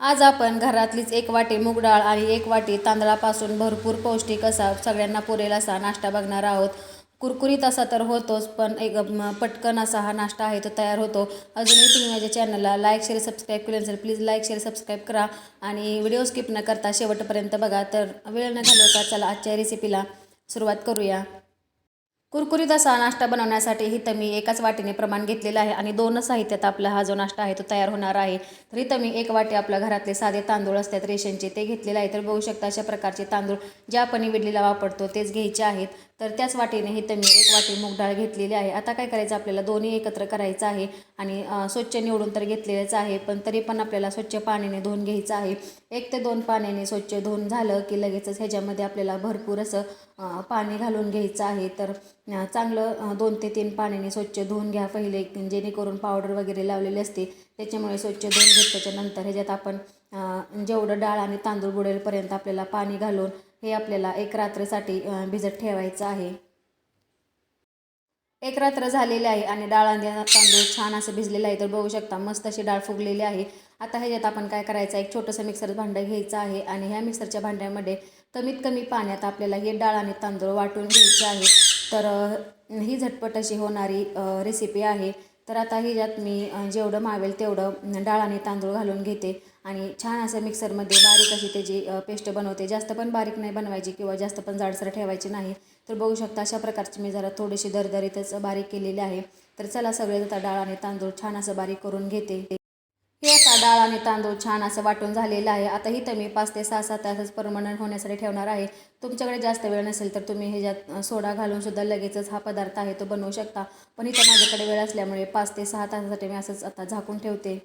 आज आपण घरातलीच एक वाटी मूग डाळ आणि एक वाटी तांदळापासून भरपूर पौष्टिक असा सगळ्यांना पुरेल असा नाश्ता बघणार आहोत. कुरकुरीत असा तर होतोच पण एक पटकन असा हा नाश्ता आहे तो तयार होतो. अजूनही तुम्ही माझ्या चॅनलला लाईक शेअर सबस्क्राईब केलं नसेल प्लीज लाईक शेअर सबस्क्राईब करा आणि व्हिडिओ स्किप न करता शेवटपर्यंत बघा. तर वेळ न घालवता चला आजच्या रेसिपीला सुरुवात करूया. कुरकुरीत असा नाश्ता बनवण्यासाठी इथं मी एकाच वाटीने प्रमाण घेतलेलं आहे आणि दोनच साहित्यात आपला हा जो नाश्ता आहे तो तयार होणार आहे. तर इथं मी एक वाटी आपल्या घरातले साधे तांदूळ असतात रेशनचे ते घेतलेले आहे. तर बघू शकता अशा प्रकारचे तांदूळ जे आपण इडलीला वापरतो तेच घ्यायचे आहेत. तर त्याच वाटीने हे मी एक वाटी मूग डाळ घेतलेली आहे. आता काय करायचं? आपल्याला दोन्ही एकत्र करायचं आहे आणि स्वच्छ निवडून तर घेतलेलंच आहे पण तरी पण आपल्याला स्वच्छ पाण्याने धुवून घ्यायचं आहे. एक ते दोन पाण्याने स्वच्छ धुवून झालं की लगेचच ह्याच्यामध्ये आपल्याला भरपूर असं पाणी घालून घ्यायचं आहे. तर चांगलं दोन ते तीन पाण्याने स्वच्छ धुवून घ्या पहिले जेणेकरून पावडर वगैरे लावलेली असते. त्याच्यामुळे स्वच्छ धुवून घेतल्याच्या नंतर ह्याच्यात आपण जेवढं डाळ आणि तांदूळ बुडेलपर्यंत आपल्याला पाणी घालून हे आपल्याला एक रात्रीसाठी भिजत ठेवायचं आहे. एक रात्र झालेली आहे आणि डाळ आणि तांदूळ छान असं भिजलेलं आहे तर बघू शकता मस्त अशी डाळ फुगलेली आहे. आता ह्याच्यात आपण काय करायचं एक छोटंसं मिक्सर भांडं घ्यायचं आहे आणि ह्या मिक्सरच्या भांड्यामध्ये कमीत कमी पाण्यात आपल्याला हे डाळ आणि तांदूळ वाटून घ्यायचे आहे. तर ही झटपट अशी होणारी रेसिपी आहे. तर आता ह्याच्यात मी जेवढं मावेल तेवढं डाळ आणि तांदूळ घालून घेते. आणि छान असं मिक्सरमध्ये बारीक अशी त्याची पेस्ट बनवते. जास्त पण बारीक नाही बनवायची किंवा जास्त पण जाडसर ठेवायची नाही. तर बघू शकता अशा प्रकारची मी जरा थोडीशी दरदरीतच बारीक केलेली आहे. तर चला सगळे आता डाळ आणि तांदूळ छान असं बारीक करून घेते. डाळ आणि तांदूळ छान असं वाटून झालेलं आहे. आता इथं मी पाच ते सहा सात तासच परमनंट होण्यासाठी ठेवणार आहे. तुमच्याकडे जास्त वेळ नसेल तर तुम्ही ह्याच्यात सोडा घालून सुद्धा लगेचच हा पदार्थ आहे तो बनवू शकता. पण इथं माझ्याकडे वेळ असल्यामुळे पाच ते सहा तासासाठी मी असंच आता झाकून ठेवते.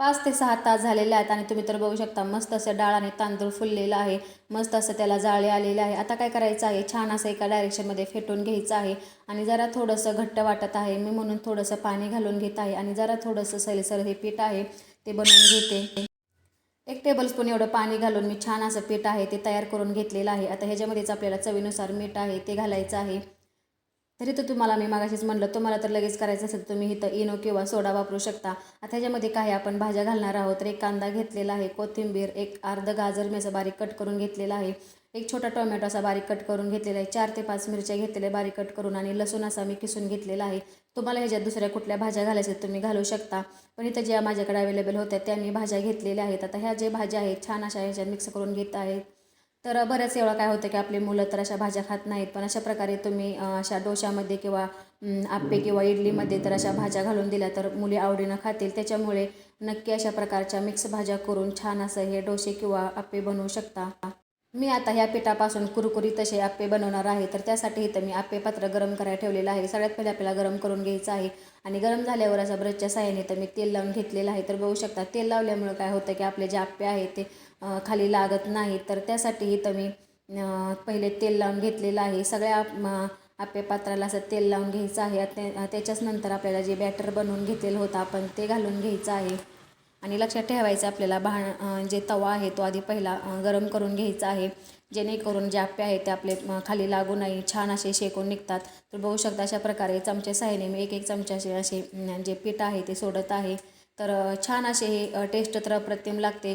पाच ते सहा तास झालेले आहेत आणि तुम्ही तर बघू शकता मस्त असं डाळ आणि तांदूळ फुललेलं आहे. मस्त असं त्याला जाळे आलेले आहे. आता काय करायचं आहे? छान असं एका डायरेक्शनमध्ये फेटून घ्यायचं आहे आणि जरा थोडंसं घट्ट वाटत आहे. मी म्हणून थोडंसं पाणी घालून घेत आहे आणि जरा थोडंसं सैलसर हे पीठ आहे. ते बनवून घेते. एक टेबलस्पून एवढं पाणी घालून मी छान असं पीठ आहे ते तयार करून घेतलेलं आहे. आता ह्याच्यामध्येच आपल्याला चवीनुसार मीठ आहे ते घालायचं आहे. तरी तर तुम्हाला मी मागाशीच म्हणलं तुम्हाला तर लगेच करायचं असेल तर तुम्ही इथं इनो किंवा सोडा वापरू शकता. आता ह्याच्यामध्ये काही आपण भाज्या घालणार आहोत. तर एक कांदा घेतलेला आहे कोथिंबीर एक अर्ध गाजर मी असं बारीक कट करून घेतलेला आहे. एक छोटा टोमॅटो असा बारीक कट करून घेतलेला आहे. चार ते पाच मिरच्या घेतलेल्या बारीक कट करून आणि लसूण असा मी किसून घेतलेला आहे. तुम्हाला ह्याच्यात दुसऱ्या कुठल्या भाज्या घालायच्या तुम्ही घालू शकता. पण इथं ज्या माझ्याकडे अवेलेबल होत्या त्या मी भाज्या घेतलेल्या आहेत. आता ह्या जे भाज्या आहेत छान अशा ह्याच्यात मिक्स करून घेत आहेत. तर बऱ्याच वेळा काय होतं की आपली मुलं तर अशा भाज्या खात नाहीत पण अशा प्रकारे तुम्ही अशा डोशामध्ये किंवा आप्पे किंवा इडलीमध्ये तर अशा भाज्या घालून दिल्या तर मुली आवडीनं खातील. त्याच्यामुळे नक्की अशा प्रकारच्या मिक्स भाज्या करून छान असं हे डोसे किंवा आप्पे बनवू शकता. मी आता ह्या पिठापासून कुरकुरीत तसे आप्पे बनवणार आहे. तर त्यासाठी इथं मी आप्पे पात्र गरम करायला ठेवलेलं आहे. सगळ्यात पहिले आपल्याला गरम करून घ्यायचं आहे. आणि गरम झाल्यावर असा ब्रशच्या साह्याने तर मी तेल लावून घेतलेलं आहे. तर बघू शकता तेल लावल्यामुळं काय होतं की आपले जे आप्पे आहेत ते खाली लागत नाहीत. तर त्यासाठी इथं मी पहिले तेल लावून घेतलेलं आहे. सगळ्या आप्पे पात्राला असं तेल लावून घ्यायचं आहे. त्याच्याच नंतर आपल्याला जे बॅटर बनवून घेतलेलं होतं आपण ते घालून घ्यायचं आहे. आणि लक्षात ठेवायचं आपल्याला भाण जे तवा आहे तो आधी पहिला गरम करून घ्यायचा आहे. जेणेकरून जे आप्पे आहेत ते आपले खाली लागू नाही छान असे शेकून निघतात. तर बघू शकता अशा प्रकारे चमचे साह्याने मी एक एक चमच्याचे असे जे पीठ आहे ते सोडत आहे. तर छान असे हे टेस्ट तर अप्रतिम लागते.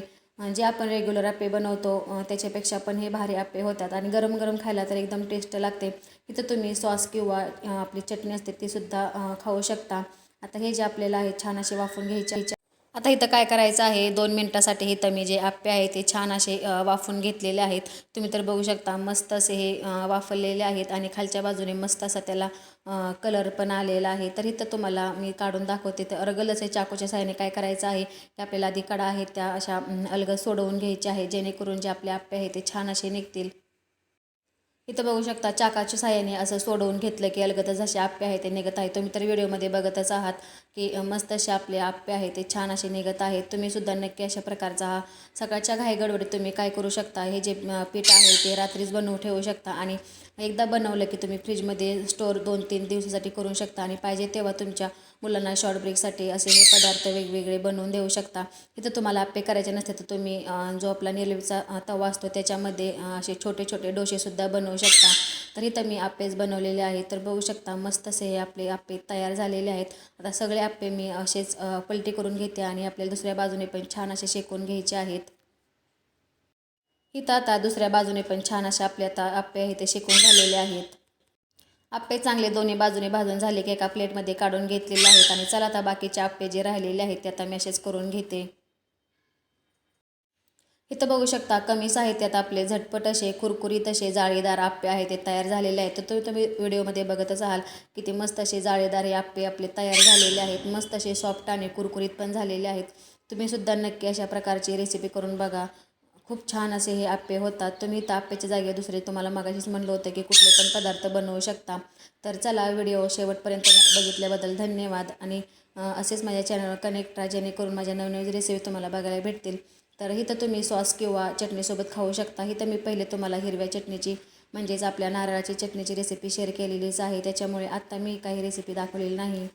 जे आपण रेग्युलर आप्पे बनवतो त्याच्यापेक्षा पण हे भारी आप्पे होतात. आणि गरम गरम खायला तर एकदम टेस्ट लागते. इथं तुम्ही सॉस किंवा आपली चटणी असते तीसुद्धा खाऊ शकता. आता हे जे आपल्याला आहे छान असे वाफून घ्यायचे आता इथं काय करायचं आहे? दोन मिनटासाठी इथं मी जे आप्पे आहे ते छान असे वाफून घेतलेले आहेत. तुम्ही तर बघू शकता मस्त असे हे वाफलेले वाफरलेले आहेत आणि खालच्या बाजूने मस्त असा त्याला कलर पण आलेला आहे. तर इथं तुम्हाला मी काढून दाखवते. तर अर्गलच चाकूच्या साहाय्याने काय करायचं आहे? की आपल्याला आधी कडा आहेत त्या अशा अलग अलगद सोडवून घ्यायच्या आहे जेणेकरून जे आपले आप्पे आहेत ते छान असे निघतील. इथं बघू शकता चाकाच्या साह्याने असं सोडवून घेतलं की अलगदच जसे आप्पे आहे ते निघत आहे तुम्ही तर व्हिडिओमध्ये बघतच आहात की मस्त असे आपले आप्पे आहे ते छान असे निघत आहेत. तुम्ही सुद्धा नक्की अशा प्रकारचा हा सकाळच्या घाईगडवडीत तुम्ही काय करू शकता? हे जे पीठ आहे ते रात्रीच बनवून ठेवू शकता आणि एकदा बनवलं की तुम्ही फ्रीजमध्ये स्टोअर दोन तीन दिवसासाठी करू शकता आणि पाहिजे तेव्हा तुमच्या मुलांना शॉर्ट ब्रेकसाठी असे हे पदार्थ वेगवेगळे बनवून देऊ शकता. इथं तुम्हाला आप्पे करायचे नसते तर तुम्ही जो आपला निलवीचा तवा असतो त्याच्यामध्ये असे छोटे छोटे डोसेसुद्धा बनवू शकता. तर इथं मी आप्पेच बनवलेले आहेत. तर बघू शकता मस्त असे हे आपले आप्पे तयार झालेले आहेत. आता सगळे आप्पे मी असेच पलटी करून घेते आणि आपल्याला दुसऱ्या बाजूने पण छान असे शेकून घ्यायचे आहेत. इथं आता दुसऱ्या बाजूने पण छान असे आपले आता आप्पे आहे ते शेकून झालेले आहेत. आप्पे चांगले दोन्ही बाजूने भाजून झाले की एका प्लेटमध्ये काढून घेतलेले आहेत आणि चला आता बाकीचे आप्पे जे राहिलेले आहेत ते आता मेसेज करून घेते. इथं बघू शकता कमी साहित्यात आपले झटपट असे कुरकुरीत असे जाळीदार आप्पे आहेत ते तयार झालेले आहेत. तर तुम्ही तुम्ही व्हिडिओमध्ये बघतच आहात किती मस्त असे जाळीदार हे आप्पे आपले तयार झालेले आहेत. मस्त असे सॉफ्ट आणि कुरकुरीत पण झालेले आहेत. तुम्हीसुद्धा नक्की अशा प्रकारची रेसिपी करून बघा. खूप छान असे हे आप्पे होतात. तुम्ही तर आप्प्याच्या जागेवर दुसरे तुम्हाला मगाशीच म्हणलं होतं की कुठले पण पदार्थ बनवू शकता. तर चला व्हिडिओ शेवटपर्यंत बघितल्याबद्दल धन्यवाद. आणि असेच माझ्या चॅनलवर कनेक्ट राहा जेणेकरून माझ्या नवनवीन रेसिपी तुम्हाला बघायला भेटतील. तर इथं तुम्ही सॉस किंवा चटणीसोबत खाऊ शकता. इथं मी पहिले तुम्हाला हिरव्या चटणीची म्हणजेच आपल्या नारळाची चटणीची रेसिपी शेअर केलेलीच आहे. त्याच्यामुळे आत्ता मी काही रेसिपी दाखवलेली नाही.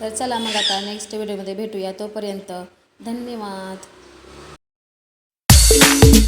तर चला मग आता नेक्स्ट व्हिडिओमध्ये भेटूया. तोपर्यंत धन्यवाद. thank you